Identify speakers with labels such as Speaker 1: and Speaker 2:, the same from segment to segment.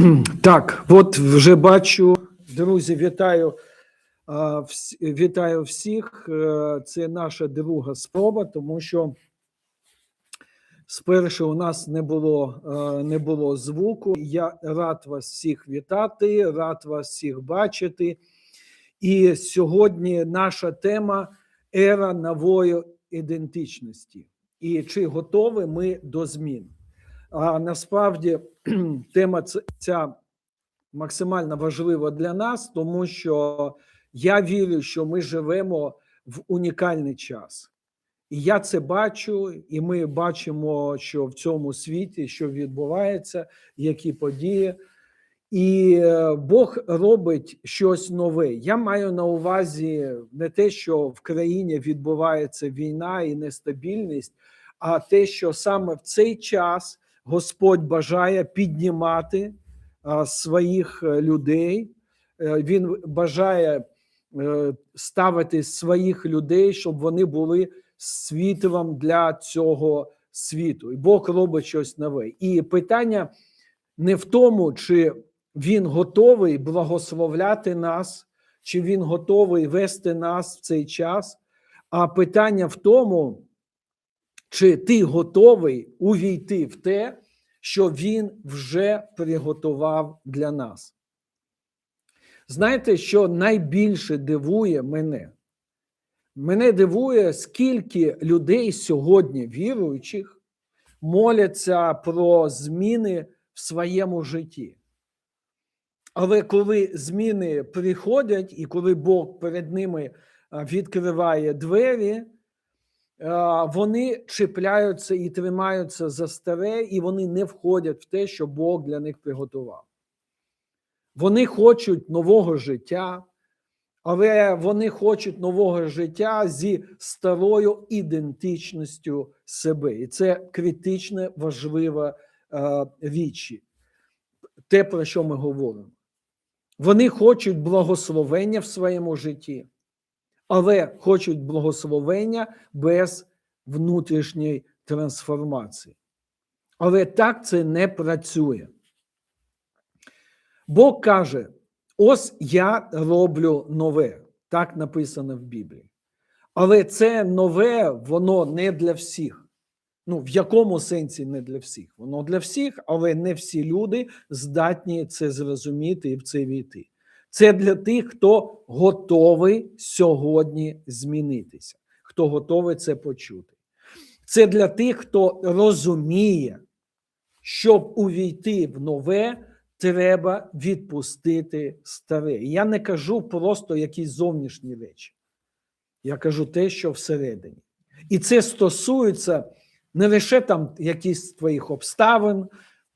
Speaker 1: Так, от вже бачу, друзі, вітаю. Вітаю всіх. Е, Це наша друга спроба, тому що спершу у нас не було, е, не було звуку. Я рад вас всіх вітати, рад вас всіх бачити. І сьогодні наша тема ера нової ідентичності. І чи готові ми до змін? А насправді тема ця максимально важлива для нас, тому що я вірю, що ми живемо в унікальний час. І я це бачу, і ми бачимо, що в цьому світі що відбувається, які події. І е, Бог робить щось нове. Я маю на увазі не те, що в країні відбувається війна і нестабільність, а те, що саме в цей час Господь бажає піднімати своїх е, людей. Е, Він бажає е, ставити своїх людей, щоб вони були світлом для цього світу. І Бог робить щось нове. І питання не в тому, чи він готовий благословляти нас, чи він готовий вести нас в цей час, а питання в тому, чи ти готовий увійти в те, що він вже приготував для нас. Знаєте, що найбільше дивує мене? Мене дивує, скільки людей сьогодні віруючих моляться про зміни в своєму житті. Але коли зміни приходять, і коли Бог перед ними відкриває двері, вони чіпляються і тримаються за старе, і вони не входять в те, що Бог для них приготував. Вони хочуть нового життя, але вони хочуть нового життя зі старою ідентичністю себе. І це критична важлива е, річ, те, про що ми говоримо. Вони хочуть благословення в своєму житті, але хочуть благословення без внутрішньої трансформації. Але так це не працює. Бог каже: ось я роблю нове. Так написано в Біблії. Але це нове, воно не для всіх. Ну, в якому сенсі не для всіх? Воно для всіх, але не всі люди здатні це зрозуміти і в це війти. Це для тих, хто готовий сьогодні змінитися, хто готовий це почути. Це для тих, хто розуміє, щоб увійти в нове, треба відпустити старе. Я не кажу просто якісь зовнішні речі. Я кажу те, що всередині. І це стосується не лише там якісь твоїх обставин,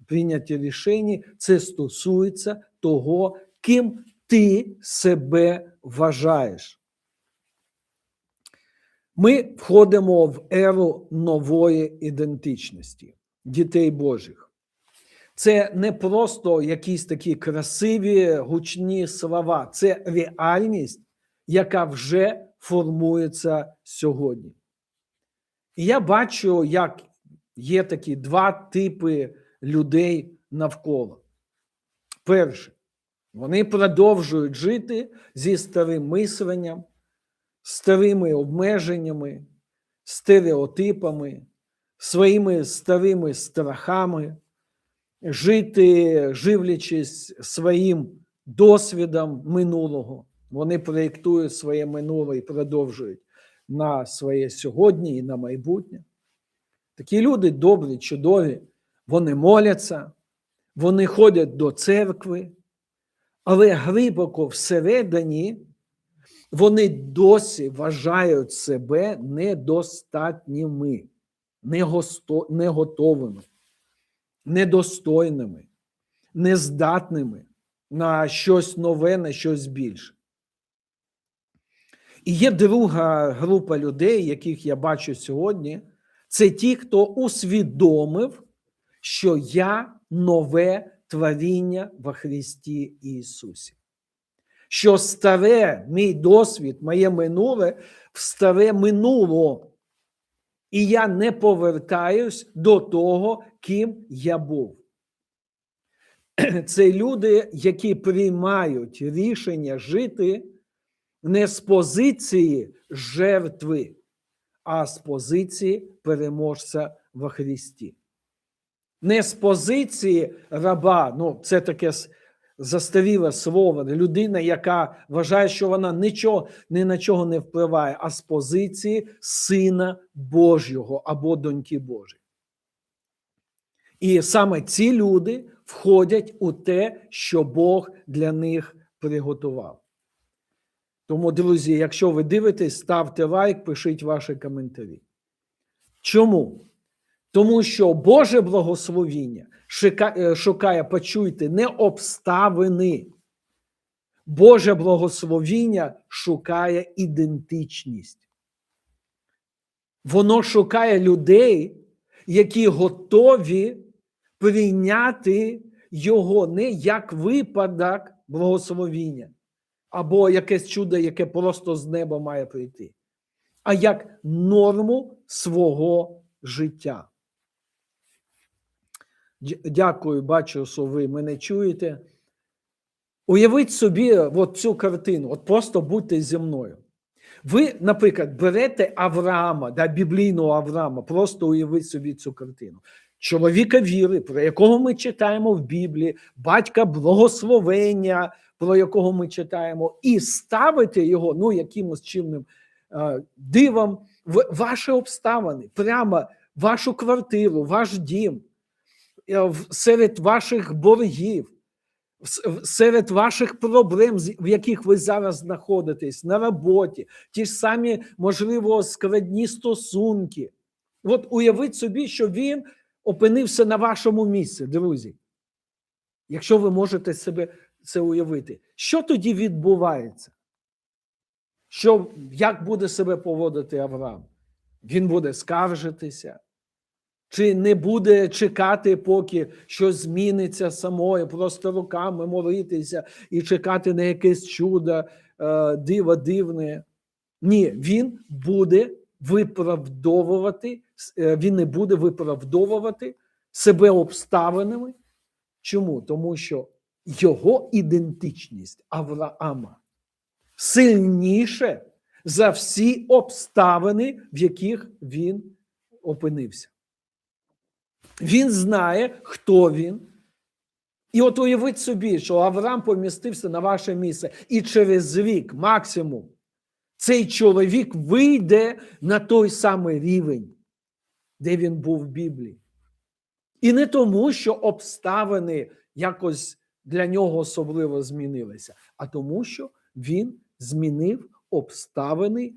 Speaker 1: прийняті рішення, це стосується того, ким ти себе вважаєш. Ми входимо в еру нової ідентичності дітей Божих. Це не просто якісь такі красиві гучні слова, це реальність, яка вже формується сьогодні. І я бачу, як є такі два типи людей навколо. Перше, вони продовжують жити зі старим мисленням, старими обмеженнями, стереотипами, своїми старими страхами, жити, живлячись своїм досвідом минулого. Вони проєктують своє минуле і продовжують на своє сьогодні і на майбутнє. Такі люди добрі, чудові, вони моляться, вони ходять до церкви, але глибоко всередині вони досі вважають себе недостатніми, неготовими, недостойними, нездатними на щось нове, на щось більше. І є друга група людей, яких я бачу сьогодні, це ті, хто усвідомив, що я нове творіння во Христі Ісусі. Що старе, мій досвід, моє минуле в старе минуло. І я не повертаюсь до того, ким я був. це люди, які приймають рішення жити не з позиції жертви, а з позиції переможця во Христі. Не з позиції раба, ну це таке застаріле слово, людина, яка вважає, що вона нічого, ні на чого не впливає, а з позиції Сина Божого або доньки Божої. І саме ці люди входять у те, що Бог для них приготував. Тому, друзі, якщо ви дивитесь, ставте лайк, пишіть ваші коментарі. Чому? Тому що Боже благословіння е, шукає, почуйте, не обставини. Боже благословіння шукає ідентичність. Воно шукає людей, які готові прийняти його не як випадок благословіння, або якесь чудо, яке просто з неба має прийти, а як норму свого життя. Дя- Дякую, бачу, що ви мене чуєте. Уявіть собі от цю картину, от просто будьте зі мною. Ви, наприклад, берете Авраама, да, біблійного Авраама, просто уявіть собі цю картину. Чоловіка віри, про якого ми читаємо в Біблії, батька благословення, про якого ми читаємо, і ставите його ну, якимось чимним е, дивом в ваші обставини, прямо вашу квартиру, ваш дім, серед ваших боргів, серед ваших проблем, в яких ви зараз знаходитесь на роботі, ті ж самі, можливо, складні стосунки. От уявіть собі, що він опинився на вашому місці, друзі. Якщо ви можете себе це уявити, що тоді відбувається? Що, як буде себе поводити Авраам? Він буде скаржитися, чи не буде чекати, поки щось зміниться самою, просто руками молитися і чекати на якесь чудо, е, диво дивне. Ні, він буде виправдовувати, е, він не буде виправдовувати себе обставинами. Чому? Тому що його ідентичність Авраама сильніше за всі обставини, в яких він опинився. Він знає, хто він. І от уявіть собі, що Авраам помістився на ваше місце, і через рік, максимум, цей чоловік вийде на той самий рівень, де він був в Біблії. І не тому, що обставини якось для нього особливо змінилися, а тому, що він змінив обставини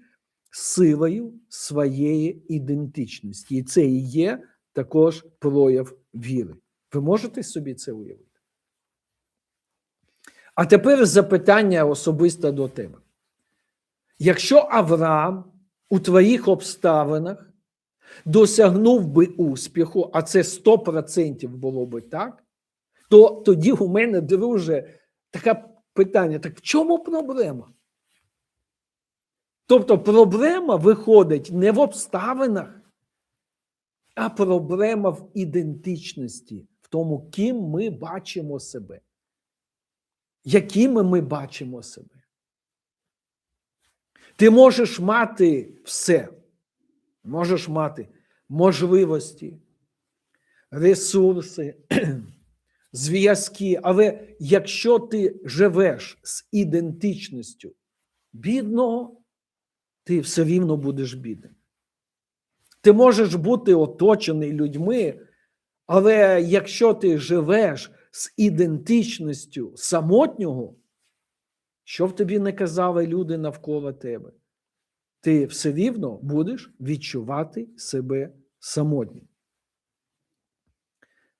Speaker 1: силою своєї ідентичності. І це і є також прояв віри. Ви можете собі це уявити? А тепер запитання особисто до тебе. Якщо Авраам у твоїх обставинах досягнув би успіху, а це 100% було би так, то тоді у мене, друже, таке питання: так в чому проблема? Тобто проблема виходить не в обставинах, а проблема в ідентичності, в тому, ким ми бачимо себе. Якими ми бачимо себе. Ти можеш мати все, можеш мати можливості, ресурси, зв'язки, але якщо ти живеш з ідентичністю бідного, ти все рівно будеш бідним. Ти можеш бути оточений людьми, але якщо ти живеш з ідентичністю самотнього, що б тобі не казали люди навколо тебе, ти все рівно будеш відчувати себе самотнім.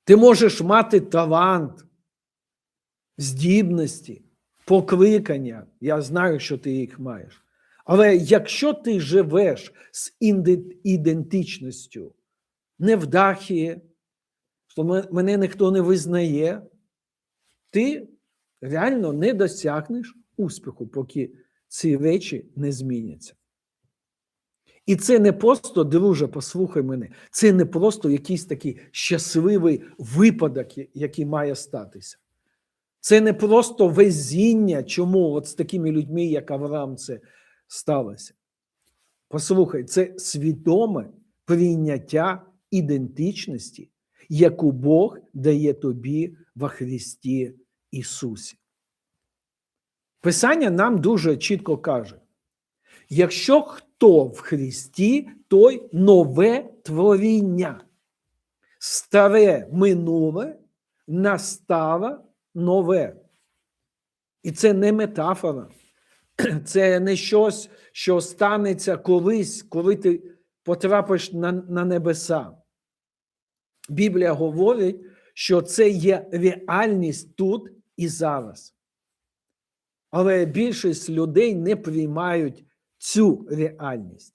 Speaker 1: Ти можеш мати талант, здібності, покликання. Я знаю, що ти їх маєш. Але якщо ти живеш з ідентичністю невдахи, що мене ніхто не визнає, ти реально не досягнеш успіху, поки ці речі не зміняться. І це не просто, друже, послухай мене, це не просто якийсь такий щасливий випадок, який має статися. Це не просто везіння, чому от з такими людьми, як Авраам, це сталося. Послухай, це свідоме прийняття ідентичності, яку Бог дає тобі во Христі Ісусі. Писання нам дуже чітко каже: якщо хто в Христі, той нове творіння, старе минуле настало нове. І це не метафора, це не щось, що станеться колись, коли ти потрапиш на, на небеса. Біблія говорить, що це є реальність тут і зараз. Але більшість людей не приймають цю реальність.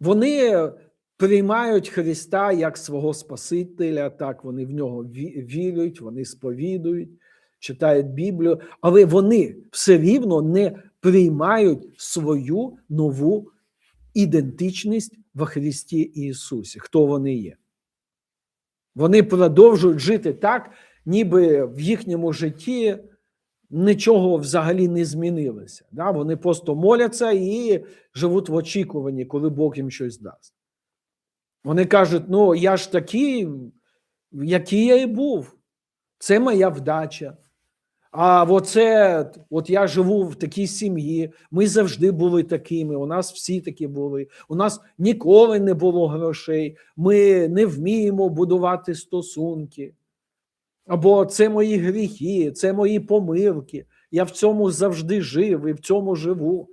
Speaker 1: Вони приймають Христа як свого Спасителя, так вони в нього ві- вірують, вони сповідують, читають Біблію, але вони все рівно не приймають свою нову ідентичність во Христі Ісусі, хто вони є. Вони продовжують жити так, ніби в їхньому житті нічого взагалі не змінилося. Да? Вони просто моляться і живуть в очікуванні, коли Бог їм щось дасть. Вони кажуть: ну, я ж такий, який я і був. Це моя вдача. А оце, от я живу в такій сім'ї, ми завжди були такими, у нас всі такі були. У нас ніколи не було грошей, ми не вміємо будувати стосунки. Або це мої гріхи, це мої помилки. Я в цьому завжди жив і в цьому живу.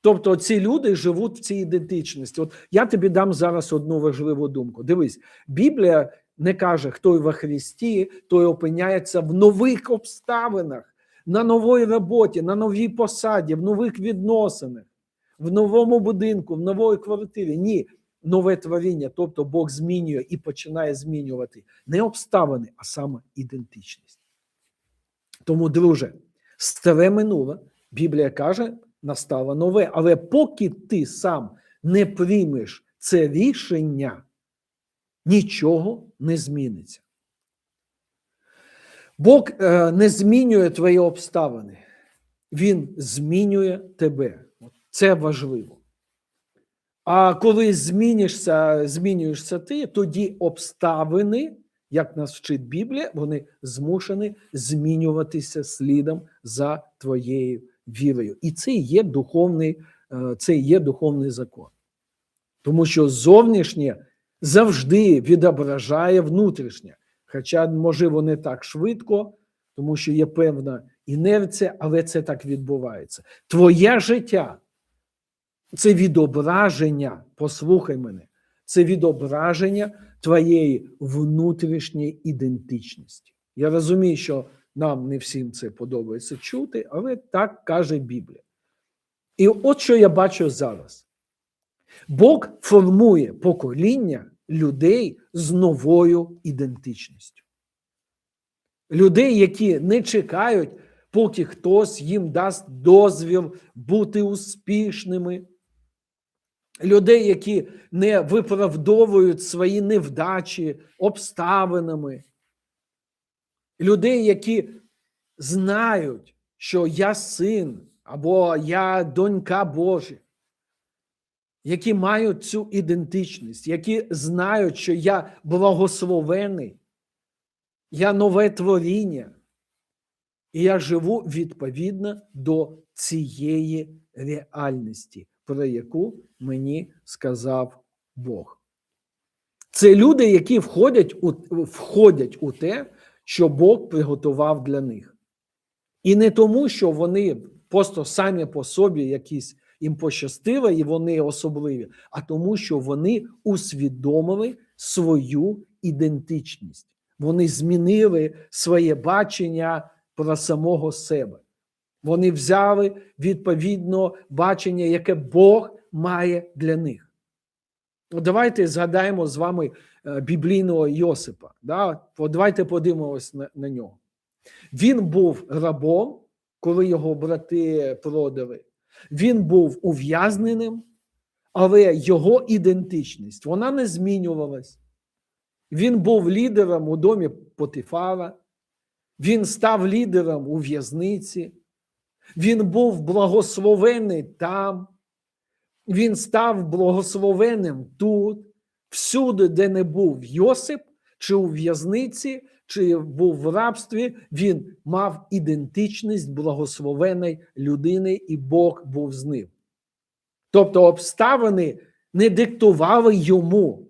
Speaker 1: Тобто ці люди живуть в цій ідентичності. От я тобі дам зараз одну важливу думку. Дивись, Біблія не каже, хто во Христі, той опиняється в нових обставинах, на новій роботі, на новій посаді, в нових відносинах, в новому будинку, в новій квартирі. Ні, нове творіння. Тобто Бог змінює і починає змінювати не обставини, а саме ідентичність. Тому, друже, старе минуле, Біблія каже, настало нове. Але поки ти сам не приймеш це рішення, нічого не зміниться. Бог е, не змінює твої обставини, Він змінює тебе. Це важливо. А коли змінишся, змінюєшся ти, тоді обставини, як нас вчить Біблія, вони змушені змінюватися слідом за твоєю вірою. І це є духовний, е, це є духовний закон. Тому що зовнішнє завжди відображає внутрішнє. Хоча, можливо, не так швидко, тому що є певна інерція, але це так відбувається. Твоє життя це відображення, послухай мене, це відображення твоєї внутрішньої ідентичності. Я розумію, що нам не всім це подобається чути, але так каже Біблія. І от що я бачу зараз: Бог формує покоління людей з новою ідентичністю. Людей, які не чекають, поки хтось їм дасть дозвіл бути успішними. Людей, які не виправдовують свої невдачі обставинами. Людей, які знають, що я син або я донька Божа, які мають цю ідентичність, які знають, що я благословений, я нове творіння, і я живу відповідно до цієї реальності, про яку мені сказав Бог. Це люди, які входять у, входять у те, що Бог приготував для них. І не тому, що вони просто самі по собі якісь їм пощастило, і вони особливі, а тому, що вони усвідомили свою ідентичність. Вони змінили своє бачення про самого себе. Вони взяли відповідно бачення, яке Бог має для них. Давайте згадаємо з вами е, біблійного Йосипа. Да? Давайте подивимось на, на нього. Він був рабом, коли його брати продали. Він був ув'язненим, але його ідентичність вона не змінювалась. Він був лідером у домі Потифара. Він став лідером у в'язниці, він був благословений там, він став благословенним тут, всюди, де не був Йосип, чи у в'язниці, чи був в рабстві, він мав ідентичність благословеної людини, і Бог був з ним. Тобто обставини не диктували йому,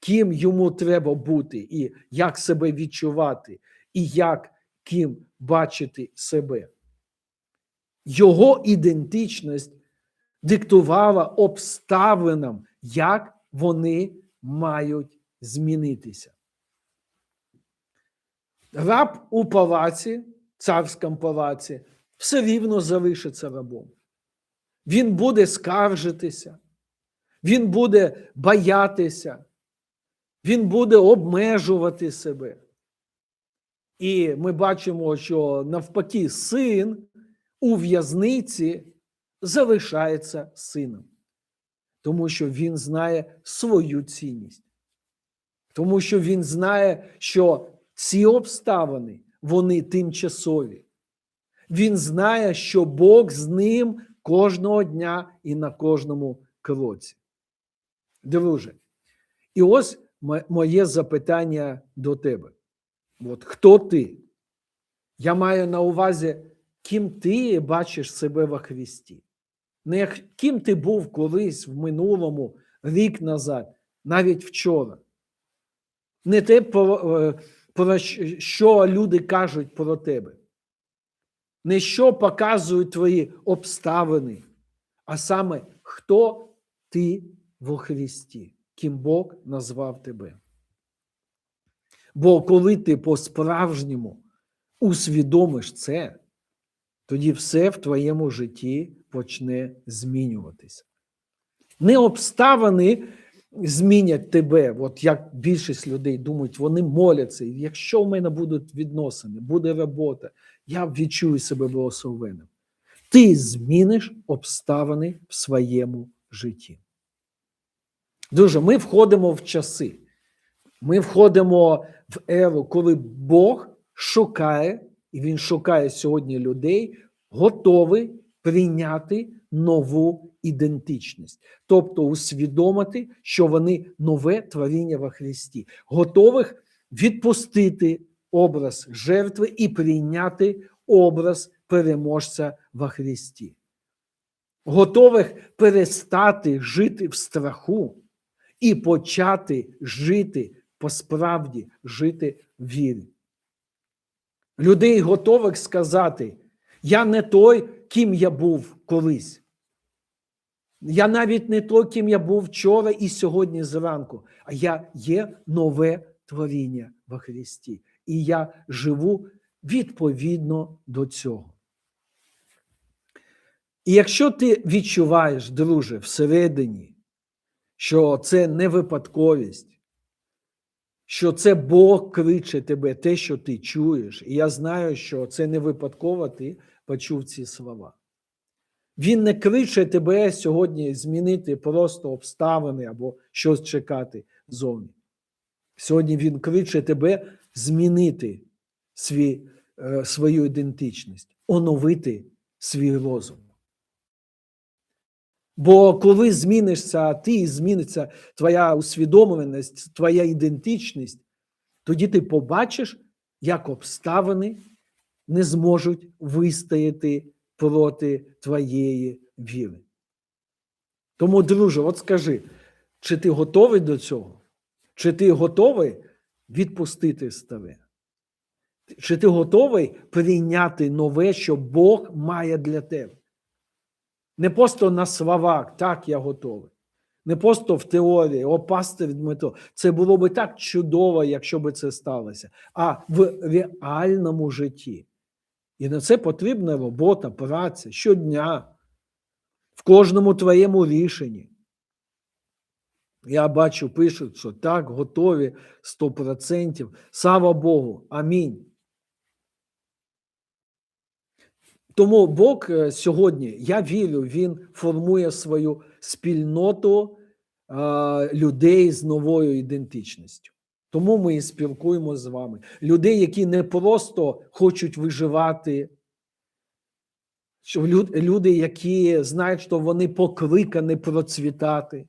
Speaker 1: ким йому треба бути, і як себе відчувати, і як ким бачити себе. Його ідентичність диктувала обставинам, як вони мають змінитися. Раб у палаці, царському палаці, все рівно залишиться рабом. Він буде скаржитися, він буде боятися, він буде обмежувати себе. І ми бачимо, що навпаки, син у в'язниці залишається сином, тому що він знає свою цінність, тому що він знає, що ці обставини вони тимчасові. Він знає, що Бог з ним кожного дня і на кожному кроці. Друже, і ось моє запитання до тебе. От хто ти? Я маю на увазі, ким ти бачиш себе во Христі. Не як ким ти був колись в минулому, рік назад, навіть вчора. Не те, про, що люди кажуть про тебе. Не що показують твої обставини, а саме хто ти во Христі, ким Бог назвав тебе. Бо коли ти по-справжньому усвідомиш це, тоді все в твоєму житті почне змінюватися. Не обставини змінять тебе, от як більшість людей думають, вони моляться. І якщо в мене будуть відносини, буде робота, я відчую себе благословенним. Ти зміниш обставини в своєму житті. Друже, ми входимо в часи. Ми входимо в еру, коли Бог шукає, і Він шукає сьогодні людей, готовий прийняти нову ідентичність, тобто усвідомити, що вони нове творіння во Христі, готових відпустити образ жертви і прийняти образ переможця во Христі, готових перестати жити в страху і почати жити по-справді жити в вірі. Людей готових сказати: я не той, ким я був колись. Я навіть не той, ким я був вчора і сьогодні зранку, а я є нове творіння во Христі. І я живу відповідно до цього. І якщо ти відчуваєш, друже, всередині, що це не випадковість, що це Бог кличе тебе, те, що ти чуєш. І я знаю, що це не випадково ти почув ці слова. Він не кличе тебе сьогодні змінити просто обставини або щось чекати зовні. Сьогодні Він кличе тебе змінити свій, е, свою ідентичність, оновити свій розум. Бо коли змінишся ти, зміниться твоя усвідомленість, твоя ідентичність, тоді ти побачиш, як обставини не зможуть вистояти проти твоєї віри. Тому, друже, от скажи, чи ти готовий до цього? Чи ти готовий відпустити старе? Чи ти готовий прийняти нове, що Бог має для тебе? Не просто на словах, так я готовий. Не просто в теорії, о, пастир Дмитро. Це було би так чудово, якщо би це сталося, а в реальному житті. І на це потрібна робота, праця щодня, в кожному твоєму рішенні. Я бачу, пишуть, що так, готові 100%. Слава Богу. Амінь. Тому Бог е, сьогодні, я вірю, Він формує свою спільноту людей з новою ідентичністю. Тому ми і спілкуємося з вами. Людей, які не просто хочуть виживати, люди, які знають, що вони покликані процвітати.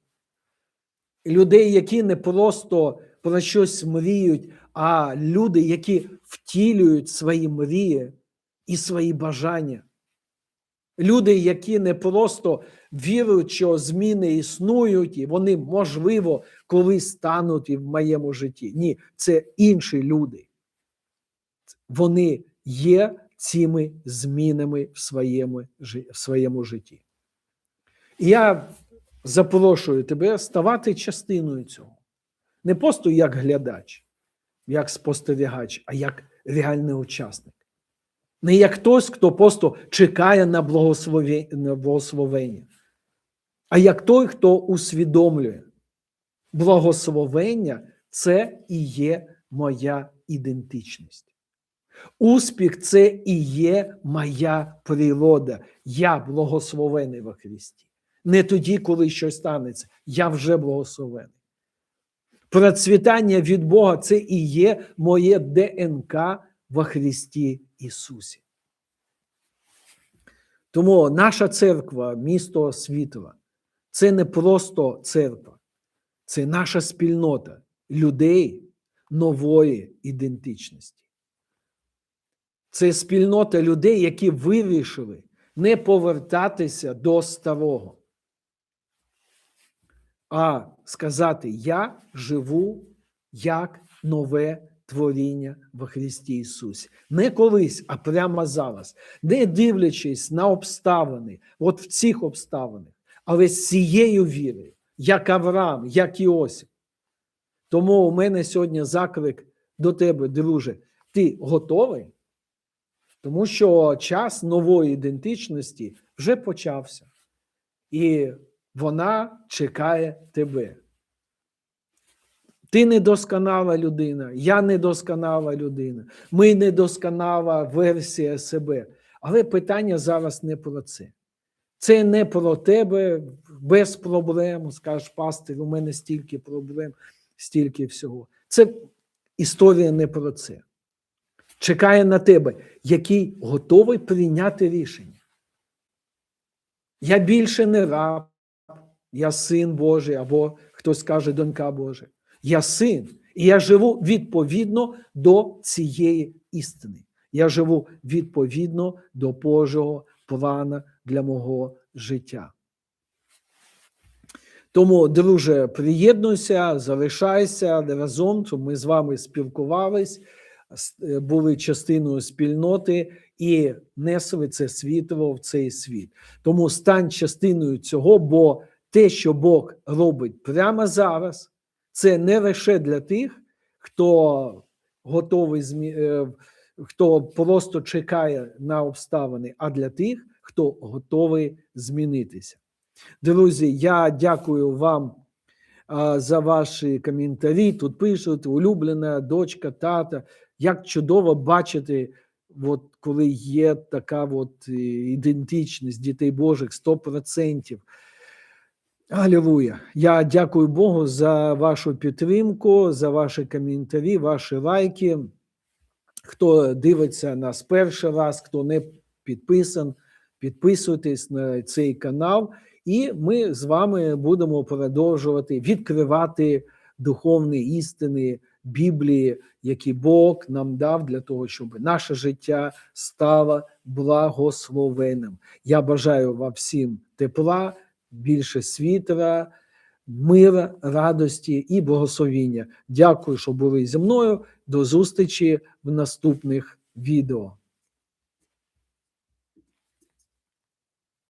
Speaker 1: Людей, які не просто про щось мріють, а люди, які втілюють свої мрії і свої бажання. Люди, які не просто вірують, що зміни існують, і вони, можливо, колись стануть і в моєму житті. Ні, це інші люди. Вони є цими змінами в своєму, в своєму житті. Я запрошую тебе ставати частиною цього. Не просто як глядач, як спостерігач, а як реальний учасник. Не як хтось, хто просто чекає на благословення, а як той, хто усвідомлює. Благословення це і є моя ідентичність. Успіх це і є моя природа. Я благословений во Христі. Не тоді, коли щось станеться, я вже благословений. Процвітання від Бога це і є моє ДНК во Христі Ісусі. Тому наша церква, місто світла, це не просто церква, це наша спільнота людей нової ідентичності. Це спільнота людей, які вирішили не повертатися до старого, а сказати: Я живу як нове творіння в Христі Ісусі. Не колись, а прямо зараз, не дивлячись на обставини, от в цих обставинах, але з цією вірою, як Авраам, як Іосиф. Тому у мене сьогодні заклик до тебе, друже. Ти готовий? Тому що час нової ідентичності вже почався, і вона чекає тебе. Ти недосконала людина, я недосконала людина, ми недосконала версія себе. Але питання зараз не про це. Це не про тебе без проблем. Скажеш, пастир, у мене стільки проблем, стільки всього. Це історія не про це. Чекає на тебе, який готовий прийняти рішення. Я більше не раб, я син Божий, або хтось каже донька Божа. Я син, і я живу відповідно до цієї істини. Я живу відповідно до Божого плана для мого життя. Тому, друже, приєднуйся, залишайся разом, щоб ми з вами спілкувались, е, були частиною спільноти і несли це світло в цей світ. Тому стань частиною цього, бо те, що Бог робить прямо зараз, це не лише для тих, хто готовий е, хто просто чекає на обставини, а для тих, хто готовий змінитися. Друзі, я дякую вам за ваші коментарі. Тут пишуть улюблена дочка, тата. Як чудово бачити, от, коли є така от, ідентичність дітей Божих 100%. Алілуя. Я дякую Богу за вашу підтримку, за ваші коментарі, ваші лайки. Хто дивиться нас перший раз, хто не підписан, підписуйтесь на цей канал, і ми з вами будемо продовжувати відкривати духовні істини Біблії, які Бог нам дав для того, щоб наше життя стало благословенним. Я бажаю вам всім тепла, більше світла, мира, радості і благословіння. Дякую, що були зі мною. До зустрічі в наступних відео.